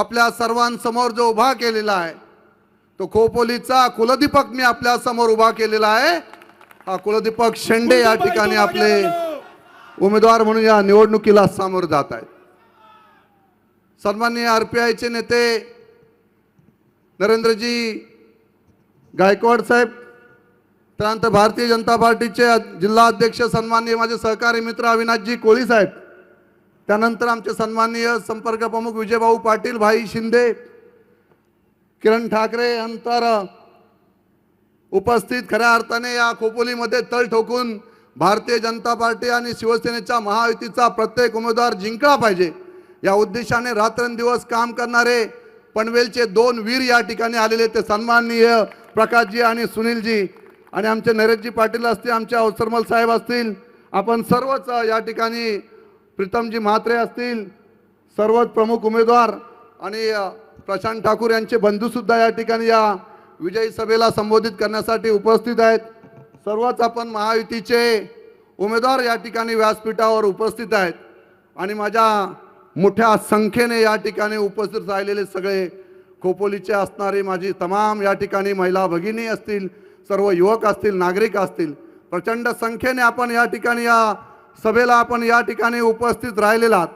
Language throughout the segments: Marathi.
आपल्या सर्वांसमोर जो उभा केलेला आहे तो खोपोलीचा कुलदीपक मी आपल्यासमोर उभा केलेला आहे. हा कुलदीपक शेंडे या ठिकाणी आपले उमेदवार म्हणून या निवडणुकीला सामोर जात आहेत. सन्माननीय आरपीआयचे नेते नरेंद्रजी गायकवाड साहेब त्यानंतर भारतीय जनता पार्टीचे जिल्हा अध्यक्ष सन्माननीय माझे सहकारी मित्र अविनाशजी कोळी साहेब त्यानंतर आमचे सन्माननीय संपर्क प्रमुख विजयभाऊ पाटील भाई शिंदे किरण ठाकरे यांतर उपस्थित खऱ्या अर्थाने या खोपोलीमध्ये तळ ठोकून भारतीय जनता पार्टी आणि शिवसेनेच्या महायुतीचा प्रत्येक उमेदवार जिंकला पाहिजे. या उद्देशाने रात्रंदिवस काम करणारे पनवेलचे दोन वीर या ठिकाणी आलेले ते सन्माननीय प्रकाशजी आणि सुनीलजी आणि आमचे नरेशजी पाटील असतील आमचे अवसरमल साहेब असतील आपण सर्वच या ठिकाणी प्रीतमजी म्हात्रे असतील सर्वच प्रमुख उमेदवार आणि प्रशांत ठाकूर यांचे बंधूसुद्धा या ठिकाणी या विजयी सभेला संबोधित करण्यासाठी उपस्थित आहेत. सर्वच आपण महायुतीचे उमेदवार या ठिकाणी व्यासपीठावर उपस्थित आहेत. आणि माझ्या मोठ्या संख्येने या ठिकाणी उपस्थित राहिलेले सगळे खोपोलीचे असणारे माझी तमाम या ठिकाणी महिला भगिनी असतील सर्व युवक असतील नागरिक असतील प्रचंड संख्येने आपण या ठिकाणी या सभेला आपण या ठिकाणी उपस्थित राहिलेला आहात.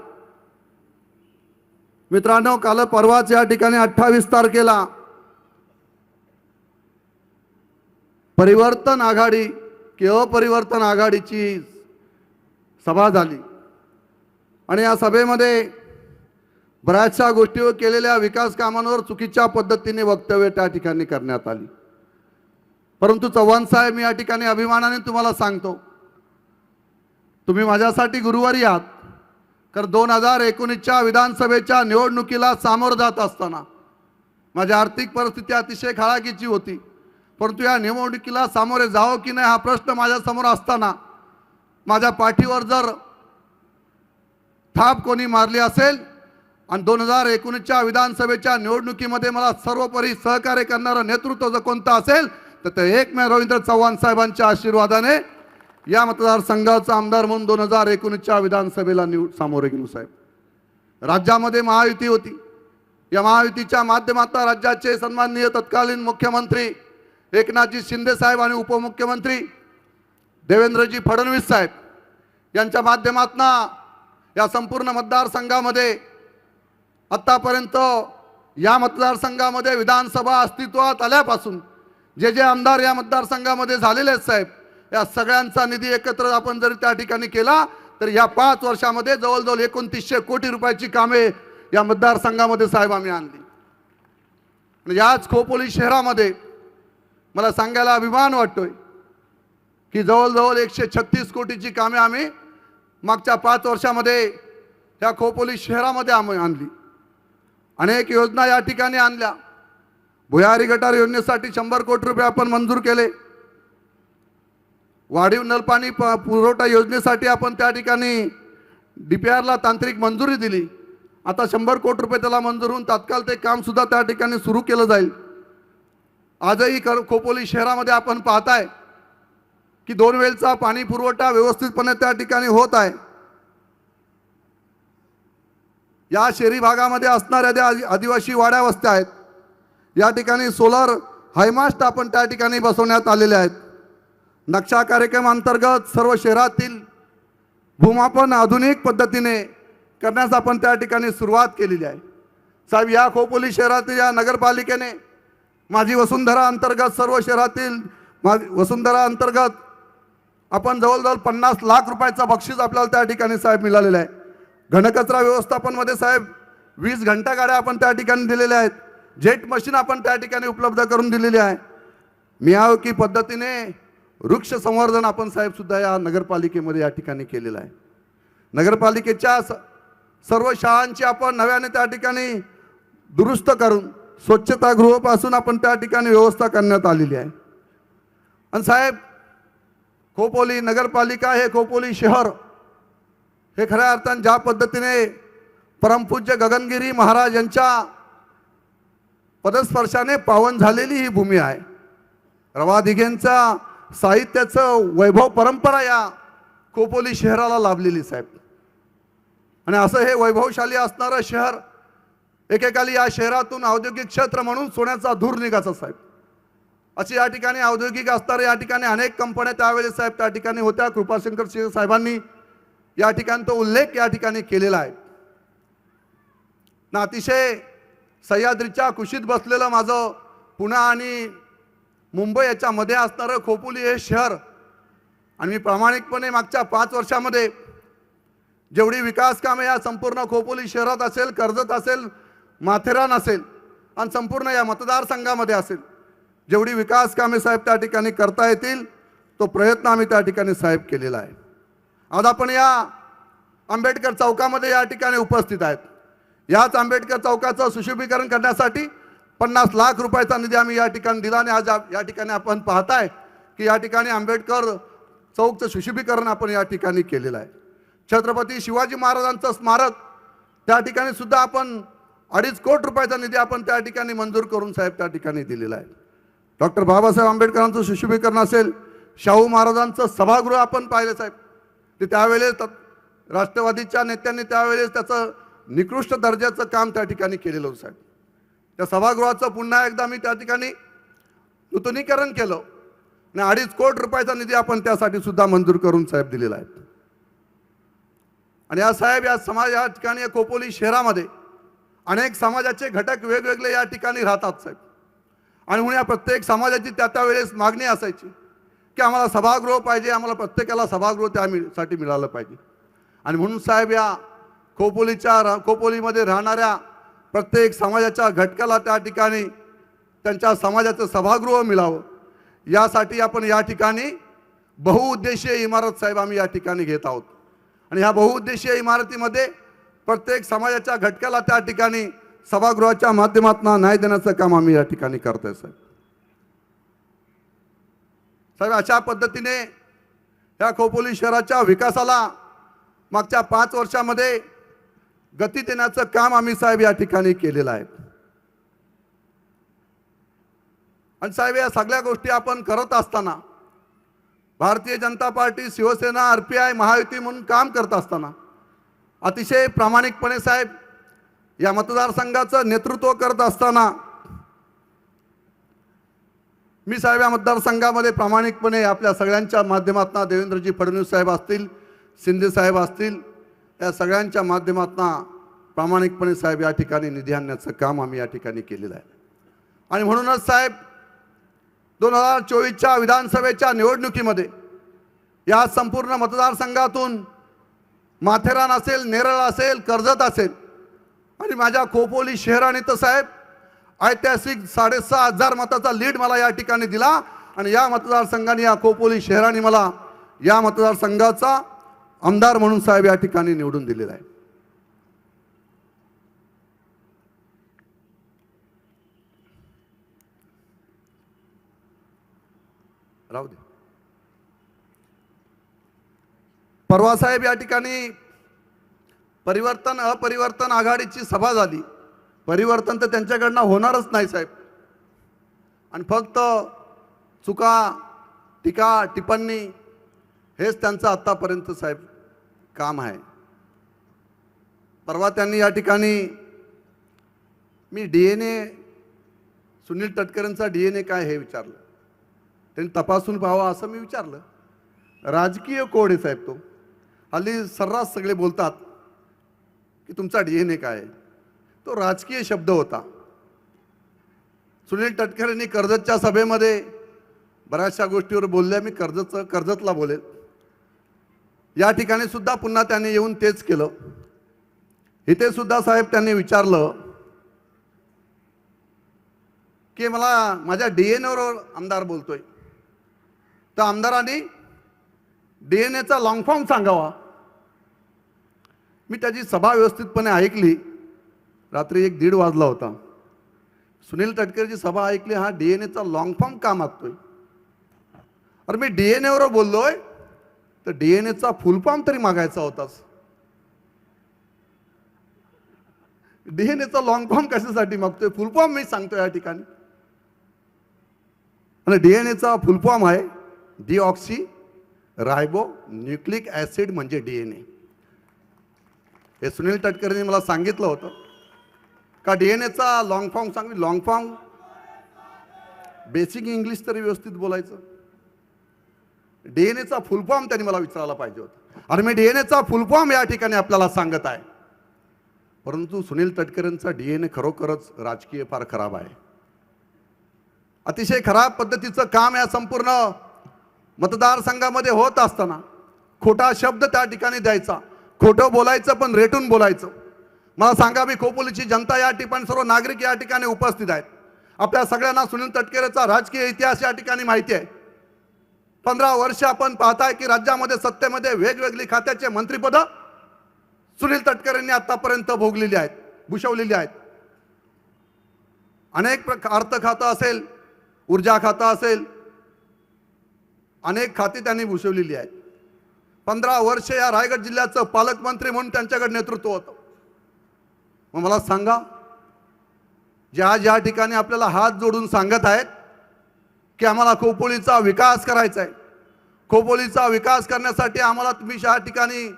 मित्रांनो काल परवाच या ठिकाणी अठ्ठावीस तारखेला परिवर्तन आघाडी की अपरिवर्तन आघाडीची सभा झाली. आणि या सभेमध्ये बऱ्याचशा गोष्टीवर केलेल्या विकास कामांवर चुकीच्या पद्धतीने वक्तव्य त्या ठिकाणी करण्यात आली. परंतु चव्हाण साहेब मी या ठिकाणी अभिमानाने तुम्हाला सांगतो तुम्ही माझ्यासाठी गुरुवारी आहात. कारण दोन हजार एकोणीसच्या विधानसभेच्या निवडणुकीला सामोरं जात असताना माझी आर्थिक परिस्थिती अतिशय खळाकीची होती. परंतु या निवडणुकीला सामोरे जावं की नाही हा प्रश्न माझ्यासमोर असताना माझ्या पाठीवर जर थाप कोणी मारली असेल आणि दोन हजार एकोणीसच्या विधानसभेच्या निवडणुकीमध्ये मला सर्वोपरी सहकार्य करणारं नेतृत्व जर कोणतं असेल तर ते एकमेव रवींद्र चव्हाण साहेबांच्या आशीर्वादाने या मतदारसंघाचा आमदार म्हणून दोन हजार एकोणीसच्या विधानसभेला निवड सामोरे गेलो साहेब. राज्यामध्ये महायुती होती. या महायुतीच्या माध्यमातून राज्याचे सन्माननीय तत्कालीन मुख्यमंत्री एकनाथजी शिंदे साहेब आणि उपमुख्यमंत्री देवेंद्रजी फडणवीस साहेब यांच्या माध्यमातून या संपूर्ण मतदारसंघामध्ये आत्तापर्यंत या मतदारसंघामध्ये विधानसभा अस्तित्वात आल्यापासून जे जे आमदार या मतदारसंघामध्ये झालेले आहेत साहेब या सगळ्यांचा निधी एकत्र आपण जर त्या ठिकाणी केला तर या पाच वर्षामध्ये जवळजवळ एकोणतीसशे कोटी रुपयाची कामे या मतदारसंघामध्ये साहेब आम्ही आणली. आणि याच खोपोली शहरामध्ये मला सांगायला अभिमान वाटतोय की जवळजवळ एकशे छत्तीस कोटीची कामे आम्ही मागच्या पाच वर्षामध्ये या खोपोली शहरामध्ये आम्ही आणली. अनेक योजना या ठिकाणी आणल्या. भुयारी गटार योजनेसाठी शंभर कोटी रुपये आपण मंजूर केले. वाढीव नलपाणी प पुरवठा योजनेसाठी आपण त्या ठिकाणी डी पी आरला तांत्रिक मंजुरी दिली. आता शंभर कोटी रुपये त्याला मंजूर होऊन तात्काळ ते कामसुद्धा त्या ठिकाणी सुरू केलं जाईल. आजही कर खोपोली शहरामध्ये आपण पाहताय की दोन वेळचा पाणी पुरवठा व्यवस्थितपणे त्या ठिकाणी होत आहे. या शहरी भागामध्ये असणाऱ्या ज्या आदिवासी वाड्या वस्त्या आहेत या ठिकाणी सोलर हायमास्ट आपण त्या ठिकाणी बसवण्यात आलेले आहेत. नक्षा कार्यक्रम अंतर्गत सर्व शहरातील भूमापन आधुनिक पद्धतीने करण्यास आपण त्या ठिकाणी सुरुवात केलेली आहे. साहेब या खोपोली शहरातील या नगरपालिकेने माझी वसुंधरा अंतर्गत सर्व शहरातील माझी वसुंधरा अंतर्गत आपण जवळजवळ पन्नास लाख रुपयाचा बक्षीस आपल्याला त्या ठिकाणी साहेब मिळालेलं आहे. घनकचरा व्यवस्थापनमध्ये साहेब वीस घंटा गाड्या आपण त्या ठिकाणी दिलेल्या आहेत. जेट मशीन आपण त्या ठिकाणी उपलब्ध करून दिलेली आहे. मियावकी पद्धतीने वृक्ष संवर्धन आपण साहेब सुद्धा या नगरपालिकेमध्ये या ठिकाणी केलेलं आहे. नगरपालिकेच्या स- सर्व शाळांची आपण नव्याने त्या ठिकाणी दुरुस्त करून स्वच्छतागृहापासून आपण त्या ठिकाणी व्यवस्था करण्यात आलेली आहे. आणि साहेब खोपोली नगरपालिका हे खोपोली शहर हे खऱ्या अर्थाने ज्या पद्धतीने परमपूज्य गगनगिरी महाराज यांच्या पदस्पर्शाने पावन झालेली ही भूमी आहे. रवा दिघेंचा साहित्याचं वैभव परंपरा या खोपोली शहराला लाभलेली साहेब. आणि असं हे वैभवशाली असणारं शहर एकेकाली या शहरातून औद्योगिक क्षेत्र म्हणून सोन्याचा धूर निघायचा साहेब. अशी या ठिकाणी औद्योगिक असणारे या ठिकाणी अनेक कंपन्या त्यावेळेस साहेब त्या ठिकाणी होत्या. कृपाशंकर सिंह साहेबांनी या ठिकाणी तो उल्लेख या ठिकाणी केलेला आहे. ना अतिशय सह्याद्रीच्या कुशीत बसलेलं माझं पुणे आणि मुंबई याच्यामध्ये असणारं खोपोली हे शहर आणि मी प्रामाणिकपणे मागच्या पाच वर्षामध्ये जेवढी विकास कामे या संपूर्ण खोपोली शहरात असेल कर्जत असेल माथेरान असेल आणि संपूर्ण या मतदारसंघामध्ये असेल जेवढी विकास कामे साहेब त्या ठिकाणी करता येतील तो प्रयत्न आम्ही त्या ठिकाणी साहेब केलेला आहे. आज आपण या आंबेडकर चौकामध्ये या ठिकाणी उपस्थित आहेत. याच आंबेडकर चौकाचं सुशोभीकरण करण्यासाठी पन्नास लाख रुपयाचा निधी आम्ही या ठिकाणी दिला आणि आज या ठिकाणी आपण पाहताय की या ठिकाणी आंबेडकर चौकचं सुशोभीकरण आपण या ठिकाणी केलेलं आहे. छत्रपती शिवाजी महाराजांचं स्मारक त्या ठिकाणी सुद्धा आपण अडीच कोटी रुपयाचा निधी आपण त्या ठिकाणी मंजूर करून साहेब त्या ठिकाणी दिलेला आहे. डॉक्टर बाबासाहेब आंबेडकरांचं सुशोभीकरण असेल शाहू महाराजांचं सभागृह आपण पाहिलं साहेब. ते त्यावेळेस राष्ट्रवादीच्या नेत्यांनी त्यावेळेस त्याचं निकृष्ट दर्जाचं काम त्या ठिकाणी केलेलं होतं साहेब. त्या सभागृहाचं पुन्हा एकदा मी त्या ठिकाणी नूतनीकरण केलं. आणि अडीच कोटी रुपयाचा निधी आपण त्यासाठी सुद्धा मंजूर करून साहेब दिलेला आहे. आणि या साहेब या समाज या ठिकाणी या कोपोली शहरामध्ये अनेक समाजाचे घटक वेगवेगळे या ठिकाणी राहतात साहेब. आणि म्हणून या प्रत्येक समाजाची त्या त्या वेळेस मागणी असायची की आम्हाला सभागृह पाहिजे आम्हाला प्रत्येकाला सभागृह त्यासाठी मिळालं पाहिजे. आणि म्हणून साहेब या खोपोलीच्या रा खोपोलीमध्ये राहणाऱ्या प्रत्येक समाजाच्या घटकाला त्या ठिकाणी त्यांच्या समाजाचं सभागृह मिळावं. यासाठी आपण या ठिकाणी बहुउद्देशीय इमारत साहेब आम्ही या ठिकाणी घेत आहोत. आणि ह्या बहुउद्देशीय इमारतीमध्ये प्रत्येक समाजाच्या घटकाला त्या ठिकाणी सभागृहाच्या माध्यमातून न्याय देण्याचं काम आम्ही या ठिकाणी करतोय साहेब. साहेब अशा पद्धतीने ह्या खोपोली शहराच्या विकासाला मागच्या पाच वर्षामध्ये गती देण्याचं काम आम्ही साहेब या ठिकाणी केलेलं आहे. आणि साहेब या सगळ्या गोष्टी आपण करत असताना Bharatiya Janata Party Shivsena R P I Mahayuti म्हणून काम करत असताना अतिशय प्रामाणिकपणे साहेब या मतदारसंघाचं नेतृत्व करत असताना मी साहेब या मतदारसंघामध्ये प्रामाणिकपणे आपल्या सगळ्यांच्या माध्यमातून देवेंद्रजी फडणवीस साहेब असतील शिंदे साहेब असतील या सगळ्यांच्या माध्यमातून प्रामाणिकपणे साहेब या ठिकाणी निधी आणण्याचं काम आम्ही या ठिकाणी केलेलं आहे. आणि म्हणूनच साहेब दोन हजार चोवीसच्या विधानसभेच्या निवडणुकीमध्ये या संपूर्ण मतदारसंघातून माथेरान असेल नेरळ असेल कर्जत असेल आणि माझ्या खोपोली शहराने तर साहेब ऐतिहासिक साडेसहा हजार मताचा लीड मला या ठिकाणी दिला आणि या मतदारसंघाने या खोपोली शहराने मला या मतदारसंघाचा आमदार म्हणून साहेब या ठिकाणी निवडून दिलेला आहे. राहू दे. परवा साहेब या ठिकाणी परिवर्तन अपरिवर्तन आघाडीची सभा झाली. परिवर्तन तर त्यांच्याकडनं होणारच नाही साहेब. आणि फक्त चुका टीका टिप्पणी हेच त्यांचं आत्तापर्यंत साहेब काम आहे. परवा त्यांनी या ठिकाणी मी डी एन ए सुनील तटकरेंचा डी एन ए काय हे विचारलं. त्यांनी तपासून पाहावा असं मी विचारलं. राजकीय कोड आहे साहेब तो? हल्ली सर्रास सगळे बोलतात की तुमचा डी एन ए काय आहे? तो राजकीय शब्द होता. सुनील तटकरेंनी कर्जतच्या सभेमध्ये बऱ्याचशा गोष्टीवर बोलल्या. मी कर्जतचं कर्जतला बोलेल. या ठिकाणी सुद्धा पुन्हा त्यांनी येऊन तेच केलं. इथे सुद्धा साहेब त्यांनी विचारलं की मला माझ्या डी एन एवर आमदार बोलतोय. तर आमदारांनी डी एन एचा लॉंग फॉर्म सांगावा. मी त्याची सभा व्यवस्थितपणे ऐकली. रात्री एक दीड वाजला होता. सुनील तटकरेची सभा ऐकली हा डी एन एचा लॉंग फॉर्म का मागतोय? अरे मी डी एन एवर बोललोय तर डी एन एचा फुल फॉर्म तरी मागायचा होताच. डी एन एचा लॉंग फॉर्म कशासाठी मागतोय? फुल फॉर्म मी सांगतो या ठिकाणी. आणि डी एन एचा फुल फॉर्म आहे डिऑक्सी रायबो न्यूक्लिक ॲसिड म्हणजे डी एन ए हे सुनील तटकरेंनी मला सांगितलं होतं. का डीएनएचा लॉंग फॉर्म सांग लॉंग फॉर्म बेसिक इंग्लिश तरी व्यवस्थित बोलायचं. डीएनएचा फुल फॉर्म त्यांनी मला विचारायला पाहिजे होता. आणि मी डीएनएचा फुल फॉर्म या ठिकाणी आपल्याला सांगत आहे. परंतु सुनील तटकरेंचा डीएनए खरोखरच राजकीय फार खराब आहे. अतिशय खराब पद्धतीचं काम या संपूर्ण मतदारसंघामध्ये होत असताना खोटा शब्द त्या ठिकाणी द्यायचा खोटं बोलायचं पण रेटून बोलायचं. मला सांगा मी खोपोलीची जनता या ठिकाणी सर्व नागरिक या ठिकाणी उपस्थित आहेत. आपल्या सगळ्यांना सुनील तटकरेचा राजकीय इतिहास या ठिकाणी माहिती आहे. पंधरा वर्ष आपण पाहताय की राज्यामध्ये सत्तेमध्ये वेगवेगळी खात्याचे मंत्रीपद सुनील तटकरेंनी आतापर्यंत भोगलेली आहेत भूषवलेली आहेत. अनेक अर्थ खातं असेल ऊर्जा खातं असेल अनेक खाती त्यांनी भूषवलेली आहेत. पंधरा वर्ष या रायगड जिल्ह्याचं पालकमंत्री म्हणून त्यांच्याकडे नेतृत्व होतं. मग मला सांगा ज्या ज्या ठिकाणी आपल्याला हात जोडून सांगत आहेत की आम्हाला खोपोलीचा विकास करायचा आहे. खोपोलीचा विकास करण्यासाठी आम्हाला तुम्ही शहा ठिकाणी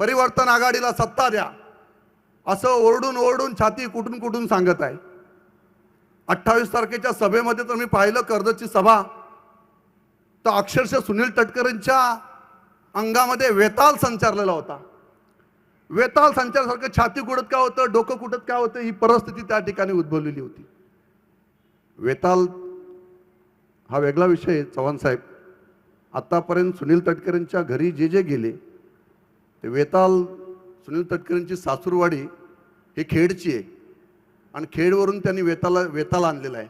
परिवर्तन आघाडीला सत्ता द्या असं ओरडून ओरडून छाती कुठून कुठून सांगत आहे. अठ्ठावीस तारखेच्या सभेमध्ये तर मी पाहिलं कर्जची सभा. तर अक्षरशः सुनील तटकरेंच्या अंगामध्ये वेताल संचारलेला होता. वेताल संचारसारखं छाती कुडत काय होतं डोकं कुठत काय होतं ही परिस्थिती त्या ठिकाणी उद्भवलेली होती. वेताल हा वेगळा विषय आहे, चव्हाण साहेब. आत्तापर्यंत सुनील तटकरेंच्या घरी जे जे गेले ते वेताल सुनील तटकरेंची सासूरवाडी ही खेडची आहे. आणि खेडवरून त्यांनी वेताला वेताल आणलेला आहे.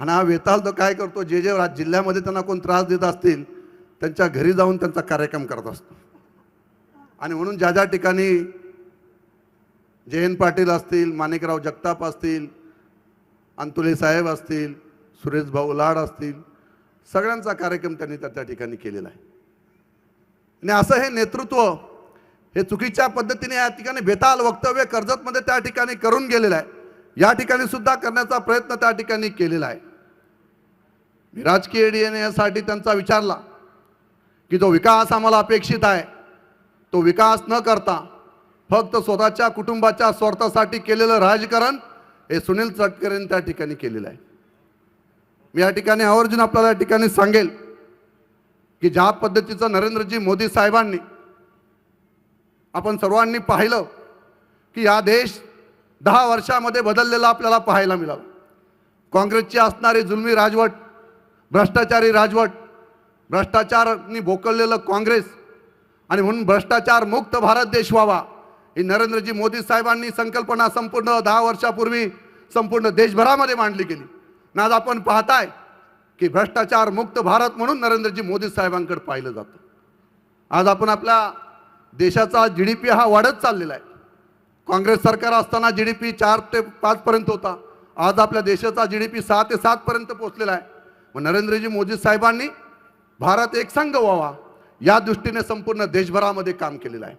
आणि हा वेताल तो काय करतो जे जे राज जिल्ह्यामध्ये त्यांना कोण त्रास देत असतील त्यांच्या घरी जाऊन त्यांचा कार्यक्रम करत असतो. आणि म्हणून ज्या ज्या ठिकाणी जयंत पाटील असतील माणिकराव जगताप असतील अंतुले साहेब असतील सुरेश भाऊ लाड असतील सगळ्यांचा कार्यक्रम त्यांनी त्या त्या ठिकाणी केलेला आहे. आणि असं हे नेतृत्व हे चुकीच्या पद्धतीने या ठिकाणी बेताल वक्तव्य कर्जतमध्ये त्या ठिकाणी करून गेलेलं आहे. या ठिकाणी सुद्धा करण्याचा प्रयत्न त्या ठिकाणी केलेला आहे. मी राजकीय डीएनए त्यांचा विचारला की जो विकास आम्हाला अपेक्षित आहे तो विकास न करता फक्त स्वतःच्या कुटुंबाच्या स्वार्थासाठी केलेलं राजकारण हे सुनील तटकरेंनी त्या ठिकाणी केलेलं आहे. मी या ठिकाणी आवर्जून आपल्याला या ठिकाणी सांगेल की ज्या पद्धतीचं नरेंद्रजी मोदी साहेबांनी आपण सर्वांनी पाहिलं की हा देश दहा वर्षामध्ये बदललेला आपल्याला पाहायला मिळाला. काँग्रेसची असणारी जुलमी राजवट भ्रष्टाचारी राजवट भ्रष्टाचारांनी भोकळलेलं काँग्रेस आणि म्हणून भ्रष्टाचार मुक्त भारत देश व्हावा ही नरेंद्रजी मोदी साहेबांनी संकल्पना संपूर्ण दहा वर्षापूर्वी संपूर्ण देशभरामध्ये मांडली गेली. ना आज आपण पाहताय की भ्रष्टाचार मुक्त भारत म्हणून नरेंद्रजी मोदी साहेबांकडे पाहिलं जातं. आज आपण आपल्या देशाचा जी डी पी हा वाढत चाललेला आहे. काँग्रेस सरकार असताना जी डी पी चार ते पाचपर्यंत होता. आज आपल्या देशाचा जी डी पी सहा ते सातपर्यंत पोहोचलेला आहे. मग नरेंद्रजी मोदी साहेबांनी भारत एक संघ व्हावा या दृष्टीने संपूर्ण देशभरामध्ये काम केलेलं आहे.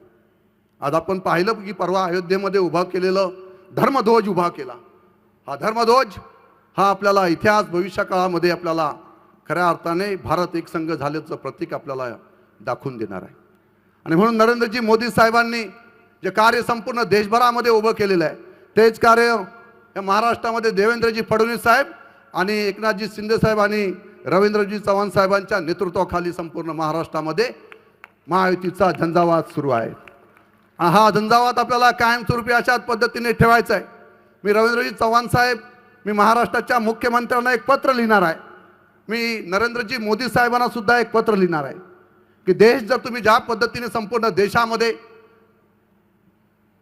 आज आपण पाहिलं की परवा अयोध्येमध्ये उभा केलेलं धर्मध्वज उभा केला. हा धर्मध्वज हा आपल्याला इतिहास भविष्य काळामध्ये आपल्याला खऱ्या अर्थाने भारत एक संघ झाल्याचं प्रतीक आपल्याला दाखवून देणार आहे. आणि म्हणून नरेंद्रजी मोदी साहेबांनी जे कार्य संपूर्ण देशभरामध्ये उभं केलेलं आहे तेच कार्य या महाराष्ट्रामध्ये देवेंद्रजी फडणवीस साहेब आणि एकनाथजी शिंदे साहेब आणि रवींद्रजी चव्हाण साहेबांच्या नेतृत्वाखाली संपूर्ण महाराष्ट्रामध्ये महायुतीचा झंझावात सुरू आहे. हा झंझावात आपल्याला कायमस्वरूपी अशाच पद्धतीने ठेवायचा आहे. मी रवींद्रजी चव्हाण साहेब मी महाराष्ट्राच्या मुख्यमंत्र्यांना एक पत्र लिहिणार आहे. मी नरेंद्रजी मोदी साहेबांना सुद्धा एक पत्र लिहिणार आहे की देश जर तुम्ही ज्या पद्धतीने संपूर्ण देशामध्ये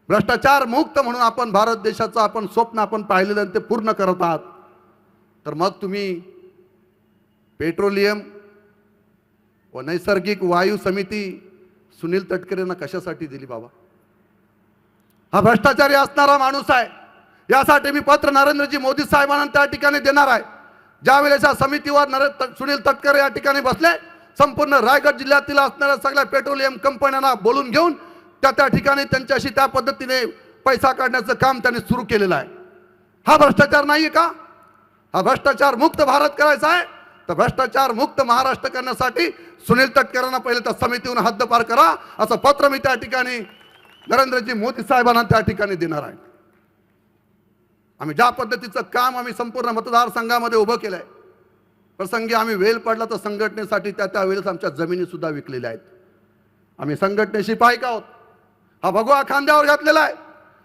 भ्रष्टाचार मुक्त म्हणून आपण भारत देशाचं आपण स्वप्न आपण पाहिलेलं आणि ते पूर्ण करत आहात तर मग तुम्ही पेट्रोलियम व नैसर्गिक वायू समिती सुनील तटकरेंना कशासाठी दिली बाबा? हा भ्रष्टाचारी असणारा माणूस आहे. यासाठी मी पत्र नरेंद्रजी मोदी साहेबांना त्या ठिकाणी देणार आहे. ज्या वेळेस या समितीवर नरे सुनील तटकरे या ठिकाणी बसले संपूर्ण रायगड जिल्ह्यातील असणाऱ्या सगळ्या पेट्रोलियम कंपन्यांना बोलून घेऊन त्या त्या ठिकाणी त्यांच्याशी त्या पद्धतीने पैसा काढण्याचं काम त्यांनी सुरू केलेलं आहे. हा भ्रष्टाचार नाहीये का? हा भ्रष्टाचार मुक्त भारत करायचा आहे. तर भ्रष्टाचार मुक्त महाराष्ट्र करण्यासाठी सुनील तटकरांना पहिले त्या समितीहून हद्दपार करा असं पत्र मी त्या ठिकाणी नरेंद्रजी मोदी साहेबांना त्या ठिकाणी देणार आहे. आम्ही ज्या पद्धतीचं काम आम्ही संपूर्ण मतदारसंघामध्ये उभं केलं आहे प्रसंगी आम्ही वेल पडला तर संघटनेसाठी त्या त्यावेळेस आमच्या जमिनीसुद्धा विकलेल्या आहेत. आम्ही संघटनेशी पायक आहोत हा भगवा खांद्यावर घातलेला आहे.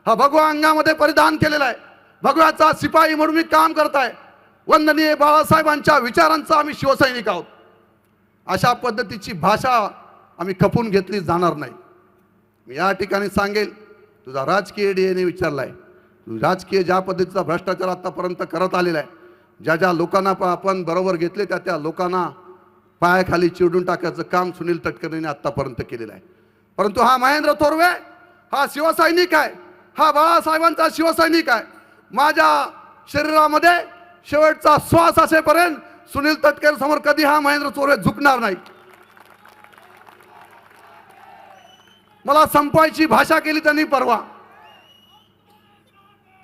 हा भगवा अंगामध्ये परिधान केलेला आहे. भगव्याचा शिपाई म्हणून मी काम करत आहे वंदनीय बाळासाहेबांच्या विचारांचा आम्ही शिवसैनिक आहोत. अशा पद्धतीची भाषा आम्ही खपून घेतली जाणार नाही. मी या ठिकाणी सांगेल तुझा राजकीय डी एने विचारलाय. आहे राजकीय ज्या पद्धतीचा भ्रष्टाचार आतापर्यंत करत आलेला आहे ज्या ज्या लोकांना प- आपण बरोबर घेतले त्या त्या लोकांना पायाखाली चिरडून टाकायचं काम सुनील तटकरेंनी आतापर्यंत केलेलं आहे. परंतु हा महेंद्र थोरवे हा शिवसैनिक आहे हा बाळासाहेबांचा शिवसैनिक आहे. माझ्या शरीरामध्ये शेवटचा श्वास असेपर्यंत सुनील तटकरे समोर कधी हा महेंद्र थोरवे झुकणार नाही. मला संपवायची भाषा केली त्यांनी परवा.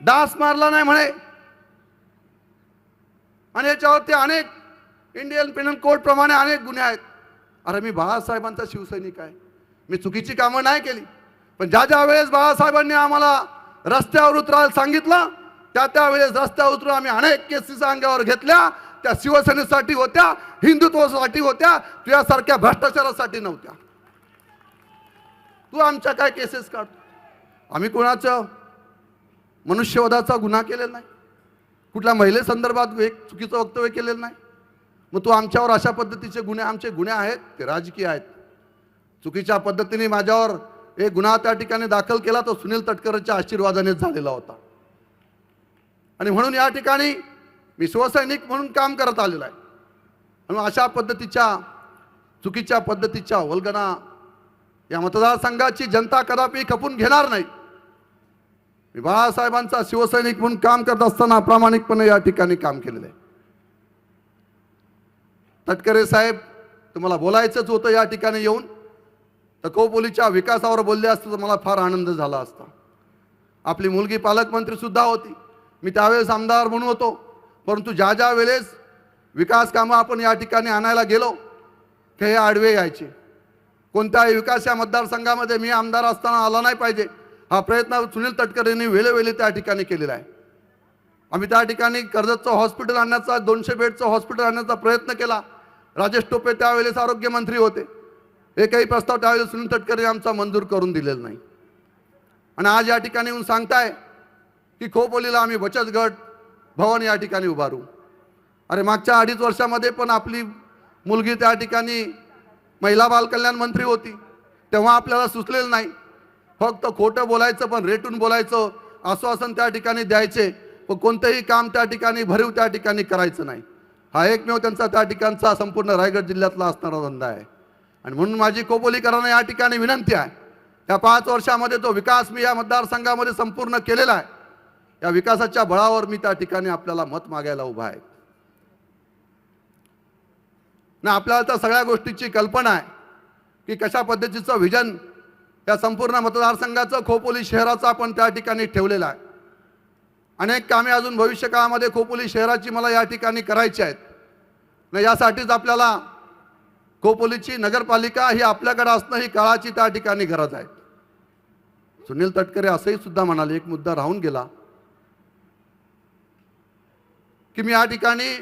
डास मारला नाही म्हणे. आणि याच्यावरती अनेक इंडियन पेनल कोड प्रमाणे अनेक गुन्हे आहेत. अरे मी बाळासाहेबांचा शिवसैनिक आहे. मी चुकीची कामं नाही केली. पण ज्या ज्या वेळेस बाळासाहेबांनी आम्हाला रस्त्यावर उतरायला सांगितलं त्या त्यावेळेस रस्त्यावर उतरून आम्ही अनेक केसेस अंगावर घेतल्या. त्या शिवसेनेसाठी होत्या हिंदुत्वासाठी होत्या तुझ्यासारख्या भ्रष्टाचारासाठी नव्हत्या. तू आमच्या काय केसेस काढतो? आम्ही कोणाचं मनुष्यवधाचा गुन्हा केलेला नाही. कुठल्या महिलेसंदर्भात एक चुकीचं वक्तव्य केलेलं नाही. मग तू आमच्यावर अशा पद्धतीचे गुन्हे आमचे गुन्हे आहेत ते राजकीय आहेत. चुकीच्या पद्धतीने माझ्यावर एक गुन्हा त्या ठिकाणी दाखल केला तो सुनील तटकरच्या आशीर्वादानेच झालेला होता. आणि म्हणून या ठिकाणी मी शिवसैनिक म्हणून काम करत आलेलो आहे. म्हणून अशा पद्धतीच्या चुकीच्या पद्धतीच्या वल्गना या मतदारसंघाची जनता कदापि खपून घेणार नाही. मी बाळासाहेबांचा शिवसैनिक म्हणून काम करत असताना प्रामाणिकपणे या ठिकाणी काम केलेलं आहे. तटकरे साहेब तुम्हाला बोलायचंच होतं या ठिकाणी येऊन. तर कोपोलीच्या विकासावर बोलले असतं तर मला फार आनंद झाला असता. आपली मुलगी पालकमंत्री सुद्धा होती. मी त्यावेळेस आमदार म्हणून होतो. परंतु ज्या ज्या वेळेस विकास कामं आपण या ठिकाणी आणायला गेलो हे आडवे यायचे. कोणत्याही विकास या मतदारसंघामध्ये मी आमदार असताना आला नाही पाहिजे. हा प्रयत्न सुनील तटकरेंनी वेळोवेळी त्या ठिकाणी केलेला आहे. आम्ही त्या ठिकाणी कर्जतचं हॉस्पिटल आणण्याचा दोनशे बेडचं हॉस्पिटल आणण्याचा प्रयत्न केला. राजेश टोपे त्यावेळेस आरोग्यमंत्री होते. एकही प्रस्ताव त्यावेळेस सुनील तटकरे आमचा मंजूर करून दिलेला नाही. आणि आज या ठिकाणी येऊन सांगताय की खोपोलीला आम्ही बचत गट भवन या ठिकाणी उभारू. अरे मागच्या अडीच वर्षामध्ये पण आपली मुलगी त्या ठिकाणी महिला बालकल्याण मंत्री होती. तेव्हा आपल्याला सुचलेलं नाही. फक्त खोटं बोलायचं पण रेटून बोलायचं आश्वासन त्या ठिकाणी द्यायचे पण कोणतंही काम त्या ठिकाणी भरीव त्या ठिकाणी करायचं नाही. हा एकमेव त्यांचा त्या ठिकाणचा संपूर्ण रायगड जिल्ह्यातला असणारा धंदा आहे. आणि म्हणून माझी कोपोलीकरांना या ठिकाणी विनंती आहे या पाच वर्षामध्ये तो विकास मी या मतदारसंघामध्ये संपूर्ण केलेला आहे. या विकासाच्या बळावर मी त्या ठिकाणी आपल्याला मत मागायला उभा आहे. ना आपल्याला तर सगळ्या गोष्टीची कल्पना आहे की कशा पद्धतीचं व्हिजन या संपूर्ण मतदारसंघाचं खोपोली शहराचं आपण त्या ठिकाणी ठेवलेलं आहे. अनेक कामे अजून भविष्य काळामध्ये खोपोली शहराची मला या ठिकाणी करायची आहेत. न यासाठीच आपल्याला खोपोलीची नगरपालिका ही आपल्याकडे असणं ही काळाची त्या ठिकाणी गरज आहे. सुनील तटकरे असंही सुद्धा म्हणाले एक मुद्दा राहून गेला. की मी या ठिकाणी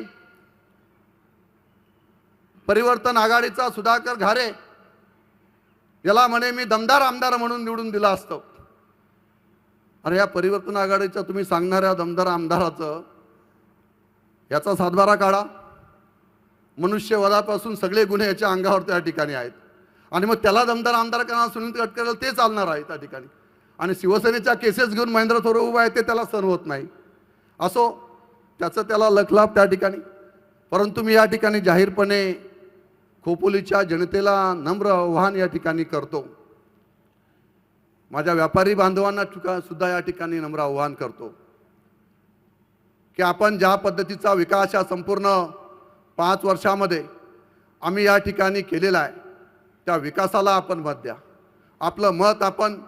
परिवर्तन आघाडीचा सुधाकर घारे याला म्हणे मी दमदार आमदार म्हणून निवडून दिला असतो. अरे या परिवर्तन आघाडीच्या तुम्ही सांगणाऱ्या दमदार आमदाराचं याचा सातबारा काढा. मनुष्यवधापासून सगळे गुन्हे याच्या अंगावर त्या ठिकाणी आहेत. आणि मग त्याला दमदार आमदार करणार सुनील गडकरीला ते चालणार आहे त्या ठिकाणी. आणि शिवसेनेच्या केसेस घेऊन महेंद्र थोरवे उभा आहे ते त्याला सहन होत नाही. असो त्याचं त्याला लखलाभ त्या ठिकाणी. परंतु मी या ठिकाणी जाहीरपणे खोपोलीच्या जनतेला नम्र आव्हान या ठिकाणी करतो. माझ्या व्यापारी बांधवांना चुका सुद्धा या ठिकाणी नम्र आव्हान करतो. की आपण ज्या पद्धतीचा विकास या संपूर्ण पाच वर्षामध्ये आम्ही या ठिकाणी केलेला आहे त्या विकासाला आपण मत द्या. आपलं मत आपण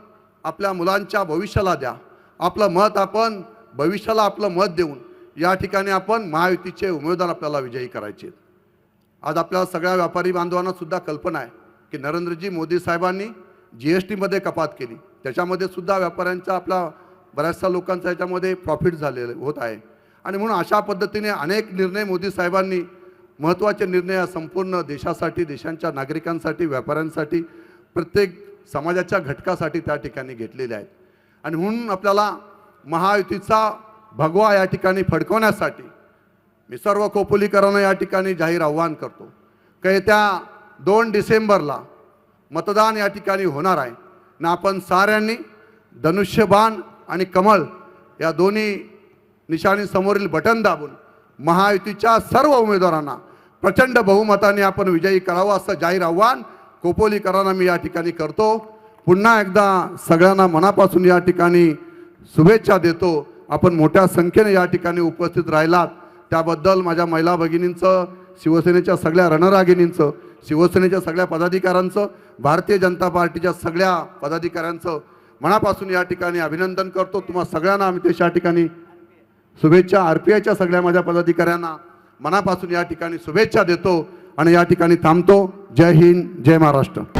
आपल्या मुलांच्या भविष्याला द्या. आपलं मत आपण भविष्याला आपलं मत देऊन या ठिकाणी आपण महायुतीचे उमेदवार आपल्याला विजयी करायचे आहेत. आज आपल्या सगळ्या व्यापारी बांधवांना सुद्धा कल्पना आहे की नरेंद्रजी मोदी साहेबांनी जी एस टीमध्ये कपात केली. त्याच्यामध्ये सुद्धा व्यापाऱ्यांचा आपला बऱ्याचशा लोकांचा याच्यामध्ये प्रॉफिट झालेलं होत आहे. आणि म्हणून अशा पद्धतीने अनेक निर्णय मोदी साहेबांनी महत्त्वाचे निर्णय संपूर्ण देशासाठी देशांच्या नागरिकांसाठी व्यापाऱ्यांसाठी प्रत्येक समाजाच्या घटकासाठी त्या ठिकाणी घेतलेले आहेत. आणि म्हणून आपल्याला महायुतीचा भगवा या ठिकाणी फडकवण्यासाठी मी सर्व खोपोलीकरांना या ठिकाणी जाहीर आव्हान करतो. की येत्या दोन डिसेंबरला मतदान या ठिकाणी होणार आहे. ना आपण साऱ्यांनी धनुष्यबाण आणि कमळ या दोन्ही निशाणीसमोरील बटन दाबून महायुतीच्या सर्व उमेदवारांना प्रचंड बहुमताने आपण विजयी करावं असं जाहीर आव्हान खोपोलीकरांना मी या ठिकाणी करतो. पुन्हा एकदा सगळ्यांना मनापासून या ठिकाणी शुभेच्छा देतो. आपण मोठ्या संख्येने या ठिकाणी उपस्थित राहिलात. त्याबद्दल माझ्या महिला भगिनींचं शिवसेनेच्या सगळ्या रणरागिणींचं शिवसेनेच्या सगळ्या पदाधिकाऱ्यांचं भारतीय जनता पार्टीच्या सगळ्या पदाधिकाऱ्यांचं मनापासून या ठिकाणी अभिनंदन करतो. तुम्हा सगळ्यांना आम्ही ते या ठिकाणी शुभेच्छा आर पी आयच्या सगळ्या माझ्या पदाधिकाऱ्यांना मनापासून या ठिकाणी शुभेच्छा देतो आणि या ठिकाणी थांबतो. जय हिंद जय महाराष्ट्र.